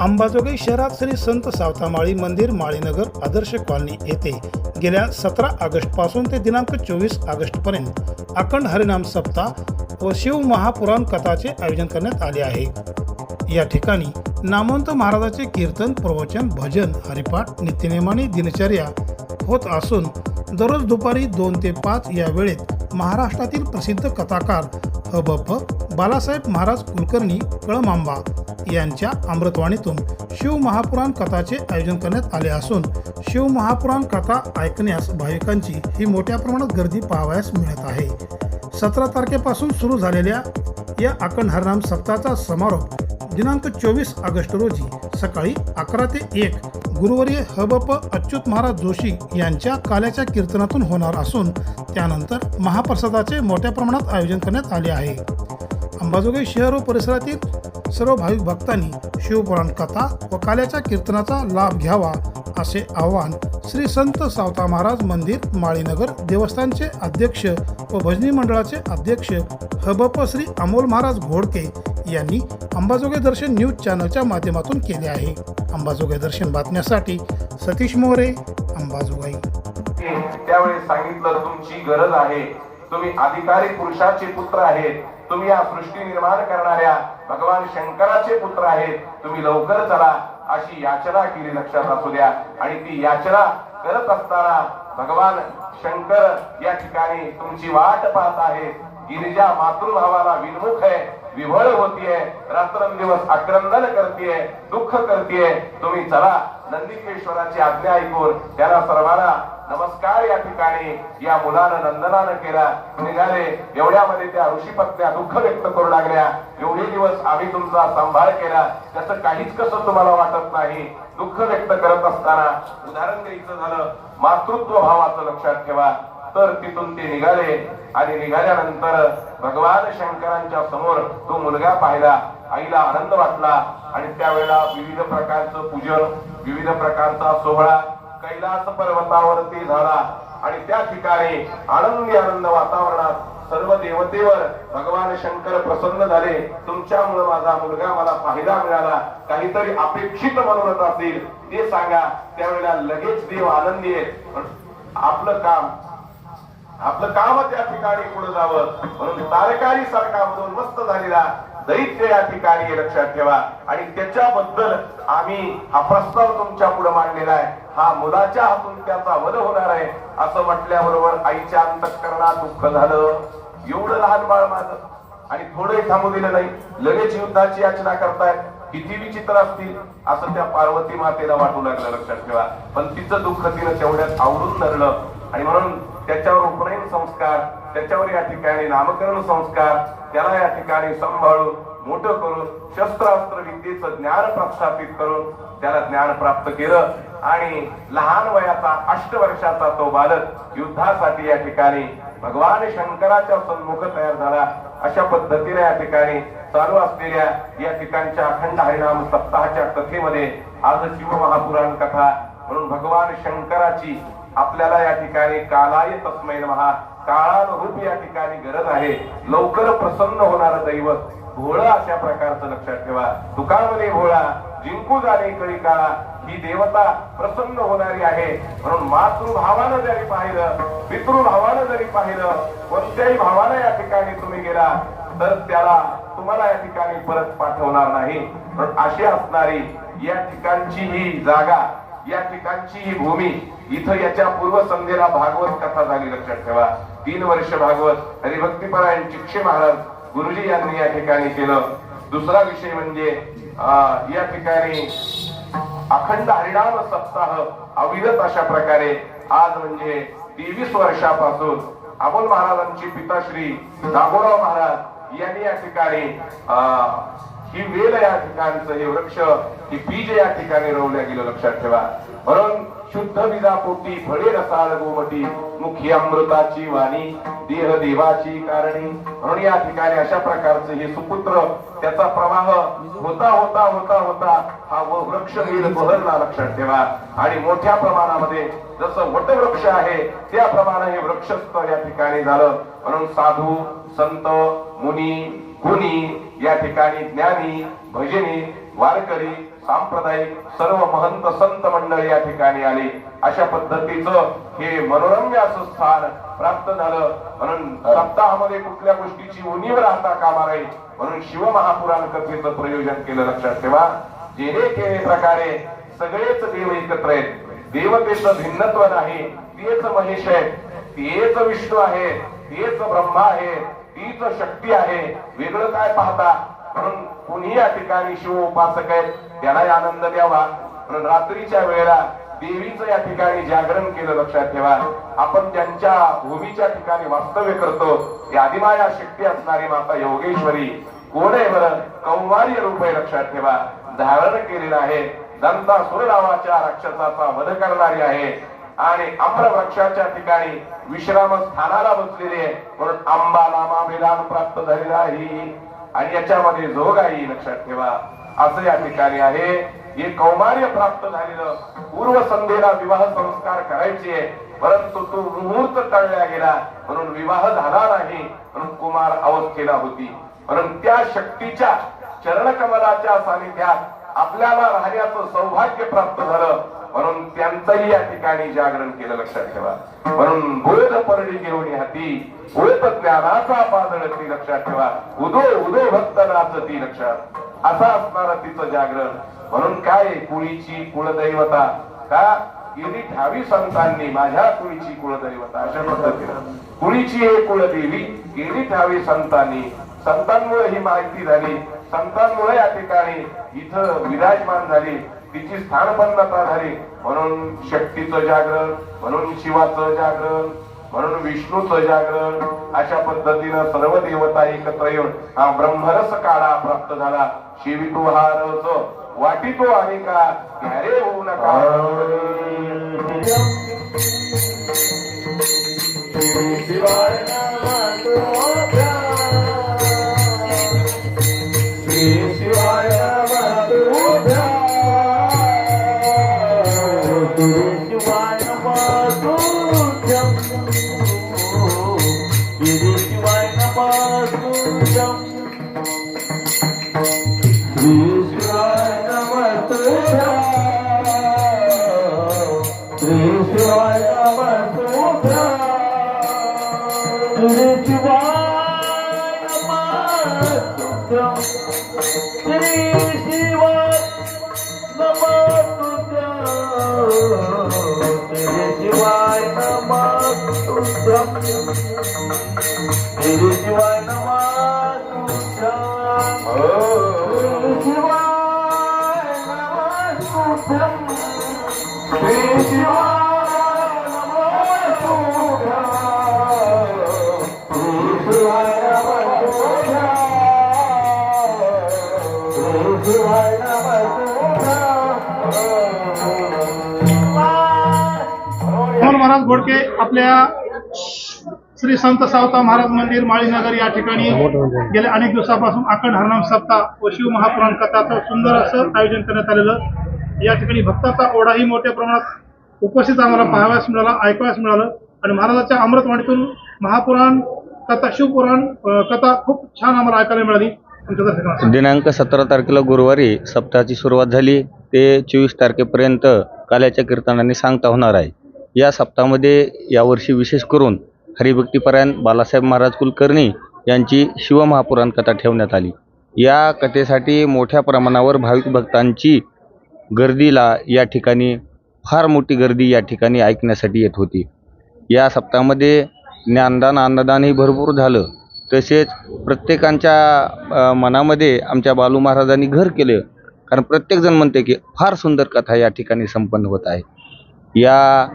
अंबाजोगाई शहरात श्री संत सावतामाळी मंदिर माळीनगर आदर्श कॉलनी येथे गेल्या सतरा ऑगस्टपासून ते दिनांक चोवीस ऑगस्टपर्यंत अखंड हरिनाम सप्ताह व शिव महापुराण कथाचे आयोजन करण्यात आले आहे. या ठिकाणी नामवंत महाराजाचे कीर्तन प्रवचन भजन हरिपाठ नित्यनेमाने दिनचर्या होत असून दररोज दुपारी दोन ते पाच या वेळेत महाराष्ट्रातील प्रसिद्ध कथाकार हबप बालासाहेब महाराज कुलकर्णी कळमांबा यांच्या अमृतवाणीतून शिवमहापुराण कथाचे आयोजन करण्यात आले असून शिवमहापुराण कथा ऐकण्यास भाविकांची ही मोठ्या प्रमाणात गर्दी पाहावयास मिळत आहे. सतरा तारखेपासून सुरू झालेल्या या अखंड हरनाम सप्ताहाचा समारोप दिनांक चोवीस ऑगस्ट रोजी सकाळी अकरा ते एक गुरुवारी हबप अच्युत महाराज जोशी यांच्या काल्याच्या कीर्तनातून होणार असून त्यानंतर महाप्रसादाचे मोठ्या प्रमाणात आयोजन करण्यात आले आहे. अंबाजोगाई शहर व परिसरातील सर्व भाविक भक्तांनी शिवपुराण कथा व काल्याच्या कीर्तनाचा लाभ घ्यावा असे आवाहन श्री संत सावता महाराज मंदिर माळीनगर देवस्थानचे अध्यक्ष व भजनी मंडळाचे अध्यक्ष हबप श्री अमोल महाराज घोडके यांनी अंबाजोगाई दर्शन न्यूज चॅनलच्या माध्यमातून केले आहे. अंबाजोगाई दर्शन बातम्यासाठी सतीश मोरे अंबाजोगाई. त्यावेळी सांगितलं तुमची गरज आहे. तुम्ही अधिकारी पुरुषाचे पुत्र आहेत. तुम्ही या सृष्टी निर्माण करणाऱ्या भगवान शंकराचे पुत्र आहेत. तुम्ही लवकर चला. अशी याचना केली लक्षात असू द्या. आणि ती याचना करत असताना भगवान शंकर या ठिकाणी तुमची वाट पाहत आहे गिरिजा मातृभावाला विनमुख आहे विभळ होतीये रात्रंदिवस आक्रंदन करतीये दुःख करतीये. तुम्ही चला नंदिकेश्वराची आज्ञा ऐकून त्याला सर्वांना नमस्कार या ठिकाणी या मुलानं नंदनानं केला? निघाले. एवढ्यामध्ये त्या ऋषीपत्न्या दुःख व्यक्त करू लागल्या. एवढे दिवस आम्ही तुमचा सांभाळ केला. त्याचं काहीच कसं तुम्हाला वाटत नाही. दुःख व्यक्त करत असताना उदाहरण द्यायचं झालं मातृत्व भावाचं लक्षात ठेवा. तर तिथून ते निघाले आणि निघाल्यानंतर भगवान शंकरांच्या समोर तो मुलगा पाहिला. आईला आनंद वाटला आणि त्यावेळेला विविध प्रकारचं पूजन विविध प्रकारचा सोहळा कैलास पर्वतावरती झाला. आणि त्या ठिकाणी आनंदी आनंद वातावरणात सर्व देवतेवर भगवान शंकर प्रसन्न झाले. तुमच्यामुळे माझा मुलगा मला पाहिला मिळाला. काहीतरी अपेक्षित मनोरथ असेल. ते सांगा. त्यावेळेला लगेच देव आनंदी आहेत. आपलं काम आपलं काम त्या ठिकाणी पुढे जावं. म्हणून तारकारी सारखा म्हणून मस्त झालेला दैत्य या ठिकाणी लक्षात ठेवा. आणि त्याच्याबद्दल आम्ही हा प्रस्ताव तुमच्यापुढे मांडलेला आहे. हा मुलाच्या हातून त्याचा वध होणार आहे. असं म्हटल्याबरोबर आईच्या अंतकरणात दुःख झालं. एवढं लहान बाळ माझं. आणि थोडंही थांबू दिलं नाही. लगेच युद्धाची याचना करतायत. किती विचित्र असतील असं त्या पार्वती मातेला वाटू लागलं लक्षात ठेवा. पण तिचं दुःख तिनं तेवढ्यात आवडून धरलं. आणि म्हणून त्याच्यावर उपनयन संस्कार त्याच्यावर या ठिकाणी नामकरण संस्कार त्याला या ठिकाणी सांभाळून मोठं करून शस्त्रास्त्र विद्येचं ज्ञान प्रस्थापित करून त्याला ज्ञान प्राप्त केलं. आणि लहान वयाचा अष्ट वर्षाचा तो बालक युद्धासाठी या ठिकाणी भगवान शंकराच्या सन्मुख तयार झाला. अशा पद्धतीने या ठिकाणी चालू असलेल्या या ठिकाणच्या अखंड हरिनाम सप्ताहाच्या कथेमध्ये आज शिव महापुराण कथा म्हणून भगवान शंकराची आपल्याला या ठिकाणी कालाय तस्मै महा काळानुरूप या ठिकाणी गरज आहे. लवकर प्रसन्न होणार दैवत भोळा अशा प्रकारचं लक्षात ठेवा. दुकानमध्ये भोळा जिंकू झाले कळी काळा ही देवता प्रसन्न होणारी आहे. म्हणून मातृभावानं जरी पाहिलं पितृभावानं जरी पाहिलं कोणत्याही भावानं या ठिकाणी तुम्ही गेला तर त्याला तुम्हाला या ठिकाणी परत पाठवणार नाही. पण अशी असणारी या ठिकाणची ही जागा या ठिकाणची ही भूमी इथं याच्या पूर्वसंध्येला भागवत कथा झाली लक्षात ठेवा. तीन वर्ष भागवत हरिभक्तीपरायण चिक्षे महाराज गुरुजी यांनी या ठिकाणी केलं. दुसरा विषय म्हणजे या ठिकाणी अखंड हरिणाम सप्ताह अविरत अशा प्रकारे आज म्हणजे तेवीस वर्षापासून अमोल महाराजांची पिताश्री दामोराव महाराज यांनी या ठिकाणी ही वेल या ठिकाणचं हे वृक्ष ही बीज या ठिकाणी रोवल्या गेलं. लक्षात ठेवा. म्हणून शुद्ध बीजापोटी फळे रसाळ गोमटी मुखी अमृताची वाणी देह देवाची कारणी. म्हणून या ठिकाणी अशा प्रकारचे हे सुपुत्र त्याचा प्रवाह होता होता होता होता हा व- वृक्ष बहरला लक्षात ठेवा. आणि मोठ्या प्रमाणामध्ये जसं वटवृक्ष आहे त्याप्रमाणे हे वृक्षस्थ या ठिकाणी झालं. म्हणून साधू संत मुनी कुणी या ठिकाणी ज्ञानी भजनी वारकरी सांप्रदायिक सर्व महंत संत मंडळ या ठिकाणी आले. अशा पद्धतीचं हे मनोरम्य असं स्थान प्राप्त झालं. म्हणून सप्ताहामध्ये कुठल्या गोष्टीची उणीव राहता कामा नये म्हणून शिवमहापुराण कथेचं प्रयोजन केलं लक्षात ठेवा. जे हे केले प्रकारे सगळेच देव एकत्र आहेत. देवतेचं भिन्नत्व नाही तेच महेश आहे तेच विष्णू आहे तेच ब्रह्मा आहे तीच शक्ती आहे. वेगळं काय पाहता? म्हणून कुणी या ठिकाणी शिव उपासक आहेत? त्यालाही आनंद द्यावा. म्हणून रात्रीच्या वेळेला देवीचं या ठिकाणी जागरण केलं लक्षात ठेवा. आपण त्यांच्या भूमीच्या ठिकाणी वास्तव्य करतो. ही आदिमाया शक्ती असणारी माता योगेश्वरी. कोण आहे बरं? कौमार्य रूप आहे लक्षात ठेवा. धारण केलेलं आहे. दंता नावाच्या राक्षसाचा वध करणारी आहे. आणि अम्र वृक्षाच्या ठिकाणी विश्राम स्थानाला बसलेली आहे. म्हणून आंबा लामा प्राप्त झालेला आहे. आणि याच्यामध्ये जोग आहे लक्षात ठेवा. असं या ठिकाणी आहे. हे कौमार्य प्राप्त झालेलं पूर्व संध्येला विवाह संस्कार करायचे परंतु तो मुहूर्त टळला गेला. म्हणून विवाह झाला नाही. म्हणून कुमार अवस्थेला होती. म्हणून त्या शक्तीच्या चरणकमलाच्या सानिध्यात आपल्याला राहण्याचं सौभाग्य प्राप्त झालं. म्हणून त्यांचंही या ठिकाणी जागरण केलं लक्षात ठेवा. म्हणून बोध परडी घेऊन हाती बोध ज्ञानाचा पादळ ती लक्षात ठेवा. उदो उदो भक्त नाच ती लक्षात. असा असणार तिचं जागरण. म्हणून काय कुळीची कुळदैवता? का? गेली ठावी संतांनी माझ्या कुळीची कुळदैवता अशा पद्धतीनं. कुळीची हे कुळदेवी? गेली ठावी संतांनी. संतांमुळे ही माहिती झाली. संतांमुळे या ठिकाणी इथं विराजमान झाली. तिची स्थानपन्नता झाली. म्हणून शक्तीचं जागरण म्हणून शिवाचं जागरण म्हणून विष्णूचं जागरण अशा पद्धतीनं सर्व देवता एकत्र येऊन हा ब्रह्मरस काढा प्राप्त झाला. शिवितो हा रस वाटितो आणि का? घ्यारे होऊ नका. शिवाय Mm-hmm. महाराज घोडके आपल्या श्री संत सावता महाराज मंदिर माळीनगर या ठिकाणी गेल्या अनेक दिवसापासून अखंड हरनाम सप्ताह व शिव महापुराण कथाचं सुंदर असं आयोजन करण्यात आलेलं या ठिकाणी भक्ताचा ओढाही मोठ्या प्रमाणात उपस्थित आम्हाला पाहावयास मिळाला ऐकावयास मिळालं. आणि महाराजाच्या अमृतवाणीतून महापुराण कथा शिवपुराण कथा खूप छान आम्हाला ऐकायला मिळाली. दिनांक सतरा तारखेला गुरुवारी सप्ताहाची सुरुवात झाली. ते चोवीस तारखेपर्यंत काल्याच्या कीर्तनाने सांगता होणार आहे. या सप्ताहामध्ये यावर्षी विशेष करून हरिभक्तीपरायण बालासाहेब महाराज कुलकर्णी यांची शिवमहापुराण कथा ठेवण्यात आली. या कथेसाठी मोठ्या प्रमाणावर भाविक भक्तांची गर्दीला या ठिकाणी फार मोठी गर्दी या ठिकाणी ऐकण्यासाठी येत होती. या सप्ताहामध्ये ज्ञानदान अन्नदानही भरपूर झालं. तसेच प्रत्येकांच्या मनामध्ये आमच्या बालू महाराजांनी घर केलं. कारण प्रत्येकजण म्हणते की फार सुंदर कथा या ठिकाणी संपन्न होत आहे. या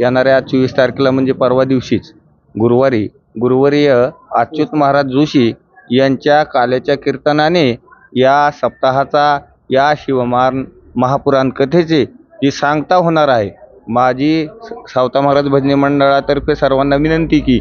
येणाऱ्या चोवीस तारखेला म्हणजे परवा दिवशीच गुरुवारी गुरुवारीय अच्युत महाराज जोशी यांच्या काल्याच्या कीर्तनाने या सप्ताहाचा या शिवमान महापुराण कथेचे जी सांगता होणार आहे माझी स- सावता महाराज भजनी मंडळातर्फे सर्वांना विनंती की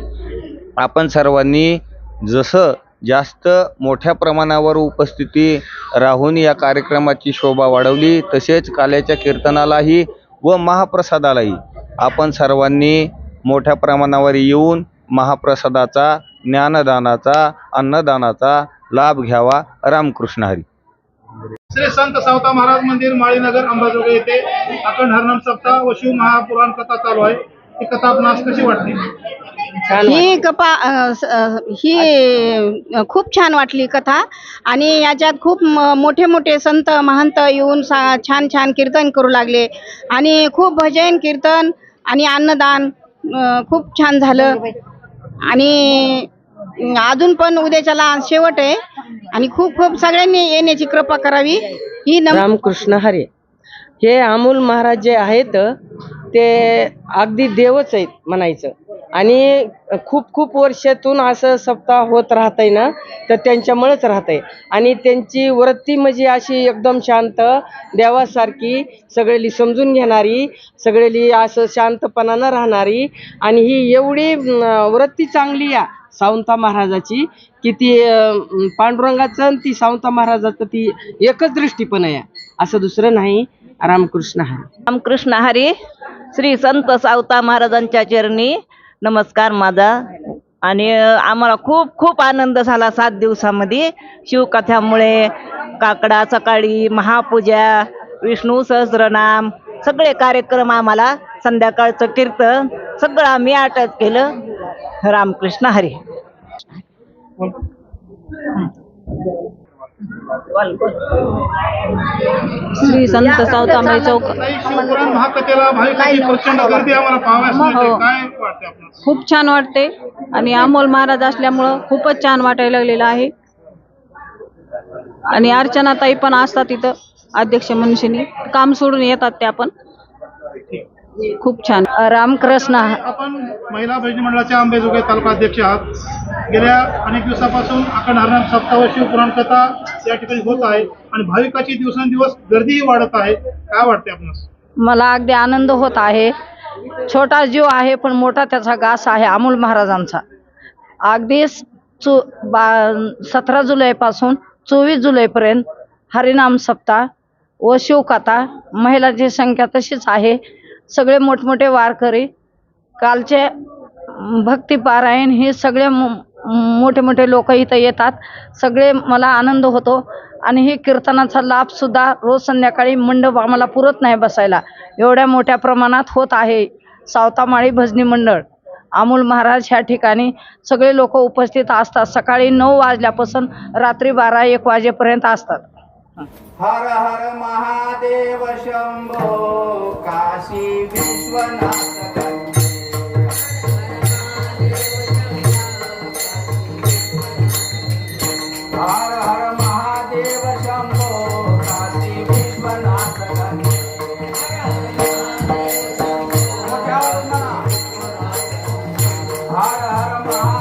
आपण सर्वांनी जसं जास्त मोठ्या प्रमाणावर उपस्थिती राहून या कार्यक्रमाची शोभा वाढवली तसेच काल्याच्या कीर्तनालाही व महाप्रसादालाही आपण सर्वांनी मोठ्या प्रमाणावर येऊन महाप्रसादाचा ज्ञानदानाचा अन्नदानाचा लाभ घ्यावा. रामकृष्ण हरी. श्री संत सावता महाराज मंदिर माळीनगर अंबाजोगाई येथे अखंड हरनाम सप्ताह व शिव महापुराण कथा चालू आहे. ही कथा आपणास कशी वाटते ही कपा अ, स- अ, ही अ, खूप छान वाटली कथा. आणि याच्यात खूप म- मोठे मोठे संत महंत येऊन सा छान छान कीर्तन करू लागले. आणि खूप भजन कीर्तन आणि अन्नदान अ, खूप छान झालं. आणि अजून पण उद्याच्याला शेवट आहे. आणि खूप खूप सगळ्यांनी येण्याची कृपा करावी. ही नम रामकृष्ण हरे. हे अमोल महाराज जे आहेत ते अगदी देवच आहेत म्हणायचं. आणि खूप खूप वर्षातून असं सप्ताह होत राहतंय ना तर त्यांच्यामुळेच राहतंय. आणि त्यांची वृत्ती म्हणजे अशी एकदम शांत देवासारखी सगळेली समजून घेणारी सगळेली असं शांतपणानं राहणारी. आणि ही एवढी वृत्ती चांगली या सावंता महाराजाची की ती पांडुरंगाचं आणि ती सावंता महाराजाचं ती एकच दृष्टीपण आहे. असं दुसरं नाही. रामकृष्ण हरी. रामकृष्ण हरी श्री संत सावता महाराजांच्या चरणी नमस्कार माझा. आणि आम्हाला खूप खूप आनंद झाला सात दिवसामध्ये शिवकथामुळे काकडा सकाळी महापूजा विष्णू सहस्रनाम सगळे कार्यक्रम आम्हाला संध्याकाळचं कीर्तन सगळं आम्ही अटॅच केलं रामकृष्ण हरी. श्री संत सावतामाई चौक. नाही शिवपुराण महाकथेला भाविकांची प्रचंड गर्दी आम्हाला पाहाव्यास मिळते. हो. काय वाटते आपणास खूप छान वाटते. आणि अमोल महाराज असल्यामुळं खूपच छान वाटायला लागलेलं आहे. आणि अर्चनाताई पण असतात तिथं अध्यक्ष मनुष्यनी. काम सोडून येतात त्या पण. खूप छान. रामकृष्ण आपण महिला भजनी मंडळाच्या अंबेजोगाई तालुका अध्यक्ष आहात. गेल्या अनेक दिवसापासून अखंड हरनाम सप्ताह शिवपुराण कथा या ठिकाणी होत आहे आणि भाविकाची दिवसेंदिवस गर्दीही वाढत आहे. काय वाटते आपणास? मला अगदी आनंद होत आहे. छोटा जीव आहे पण मोठा त्याचा घास आहे अमोल महाराजांचा. अगदी चो सतरा जुलैपासून चोवीस जुलैपर्यंत हरिनाम सप्ताह व शिवकथा महिलांची संख्या तशीच आहे. सगळे मोठमोठे वारकरी कालचे भक्तिपारायण हे सगळे मो- मोठे मोठे लोक इथं येतात. सगळे मला आनंद होतो आणि हे कीर्तनाचा लाभसुद्धा रोज संध्याकाळी मंडप आम्हाला पुरत नाही बसायला. एवढ्या मोठ्या प्रमाणात होत आहे सावतामाळी भजनी मंडळ. अमोल महाराज ह्या ठिकाणी सगळे लोक उपस्थित असतात. सकाळी नऊ वाजल्यापासून रात्री बारा एक वाजेपर्यंत असतात. हर हर महादेव शंभो काशी विश्वनाथ हर हर महादेव शंभो काशी विश्वनाथ हर हर